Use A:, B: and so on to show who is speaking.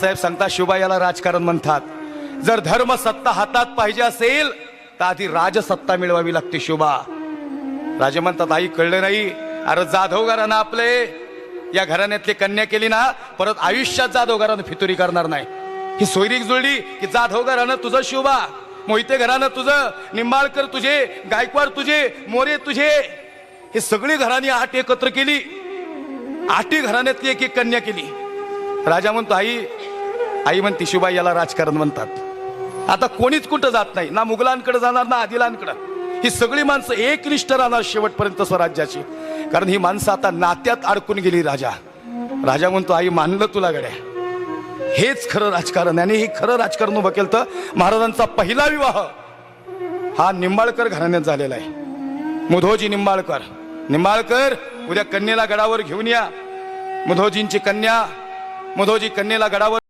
A: साहेब सांगता शिवबा याला राजकारण म्हणतात. जर धर्म सत्ता हातात पाहिजे असेल तर आधी राजसत्ता मिळवावी लागते शिवबा राजे म्हणतात आई कळलं नाही. अरे जाधव घरानं आपले. या घराण्यातली कन्या केली ना परत आयुष्यात जाधव घरानं फितुरी करणार नाही. ही सोयरीक जुळली की जाधव घरानं तुझं शिवबा मोहिते घरानं तुझं. निंबाळकर तुझे. गायकवाड तुझे. मोरे तुझे. हे सगळी घराणी आठ एकत्र केली. आठी घराण्यातली एक एक कन्या केली. राजा म्हणतो आई आई म्हणते शिवाई याला राजकारण म्हणतात. आता कोणीच कुठं जात नाही. ना मुघलांकडे जाणार ना आदिलांकडं. ही सगळी माणसं एकनिष्ठ राहणार शेवटपर्यंत स्वराज्याची. कारण ही माणसं आता नात्यात अडकून गेली राजा. राजा म्हणतो आई मानलं तुला गड्या. हेच खरं राजकारण आणि हे खरं राजकारण उभं केलं तर महाराजांचा पहिला विवाह हा निंबाळकर घराण्यात झालेला आहे. मुधोजी निंबाळकर. निंबाळकर उद्या कन्येला गडावर घेऊन या. मुधोजींची कन्या मुधोजी कन्येला गडावर